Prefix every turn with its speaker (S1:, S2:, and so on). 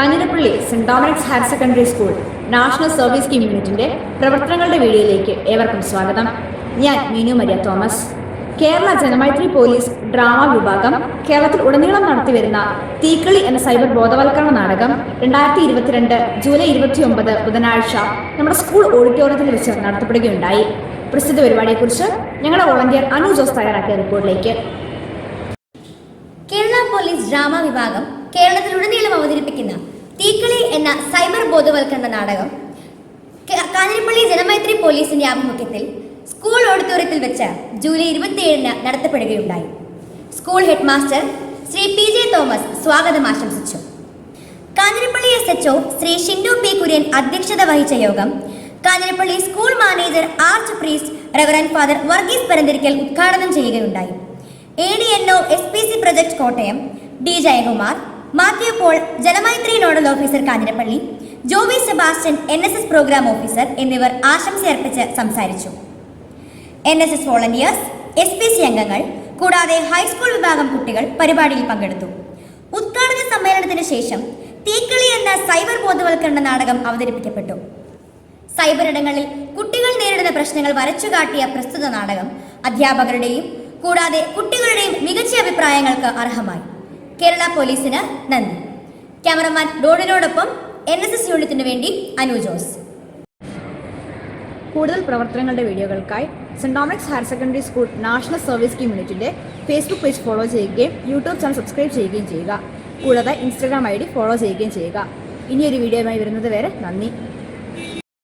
S1: Kanjirappally saint Dominic's higher secondary school national service scheme യൂണിറ്റിന്റെ പ്രവർത്തനങ്ങളുടെ വീഡിയോയിലേക്ക് ഏവർക്കും സ്വാഗതം. ഞാൻ Meenu Maria Thomas. Kerala Janamaithri police drama വിഭാഗം കേരളത്തിൽ ഉടനീളം നടത്തിവരുന്ന തീക്കളി എന്ന സൈബർ ബോധവൽക്കരണ നാടകം രണ്ടായിരത്തി ഇരുപത്തിരണ്ട് ജൂലൈ ഇരുപത്തിയൊമ്പത് ബുധനാഴ്ച നമ്മുടെ സ്കൂൾ ഓഡിറ്റോറിയത്തിൽ വെച്ച് നടത്തപ്പെടുകയുണ്ടായി. പ്രസിദ്ധ പരിപാടിയെക്കുറിച്ച് ഞങ്ങളുടെ വോളണ്ടിയർ അനു ജോസ് തയ്യാറാക്കിയ റിപ്പോർട്ടിലേക്ക്.
S2: കേരള പോലീസ് ഡ്രാമ വിഭാഗം തീക്കളി സൈബർ ബോധവൽക്കരണ നാടകം കാഞ്ഞിരപ്പള്ളി ജനമൈത്രി പോലീസിന്റെ ആഭിമുഖ്യത്തിൽ സ്കൂൾ ഓഡിറ്റോറിയത്തിൽ വെച്ച് ജൂലൈ ഇരുപത്തിയേഴിന് നടത്തപ്പെടുകയുണ്ടായി. School head master Shri P J Thomas സ്വാഗതം ആശംസിച്ചു. Kanjirappally S H Shri Shindu P Kurian അധ്യക്ഷത വഹിച്ച യോഗം Kanjirappally school manager arch priest reverend father Varghese Paranthirickal ഉദ്ഘാടനം ചെയ്യുകയുണ്ടായി. A D N O S P C project Kottayam D Jayakumar Mathew Paul Jalamaithri nodal officer Kanjirappally Joby Sebastian N S S programme officer എന്നിവർ ആശംസയർപ്പിച്ച് സംസാരിച്ചു. N S S volunteers S P C അംഗങ്ങൾ കൂടാതെ high school വിഭാഗം കുട്ടികൾ പരിപാടിയിൽ പങ്കെടുത്തു. ഉദ്ഘാടന സമ്മേളനത്തിന് ശേഷം തീക്കളി എന്ന സൈബർ ബോധവൽക്കരണ നാടകം അവതരിപ്പിക്കപ്പെട്ടു. സൈബർ ഇടങ്ങളിൽ കുട്ടികൾ നേരിടുന്ന പ്രശ്നങ്ങൾ വരച്ചുകാട്ടിയ പ്രസ്തുത നാടകം അധ്യാപകരുടെയും കൂടാതെ കുട്ടികളുടെയും മികച്ച അഭിപ്രായങ്ങൾക്ക് അർഹമായി. കേരള പോലീസിന് നന്ദി. ക്യാമറമാൻ ഡോഡിനോടൊപ്പം എൻ എസ് എസ് യൂണിറ്റിന് വേണ്ടി അനു ജോസ്.
S1: കൂടുതൽ പ്രവർത്തനങ്ങളുടെ വീഡിയോകൾക്കായി saint Dominic's higher secondary school national service scheme യൂണിറ്റിന്റെ ഫേസ്ബുക്ക് പേജ് ഫോളോ ചെയ്യുകയും യൂട്യൂബ് ചാനൽ സബ്സ്ക്രൈബ് ചെയ്യുകയും ചെയ്യുക. കൂടാതെ ഇൻസ്റ്റാഗ്രാം ഐ ഡി ഫോളോ ചെയ്യുകയും ചെയ്യുക. ഇനിയൊരു വീഡിയോയുമായി വരുന്നത് വരെ നന്ദി.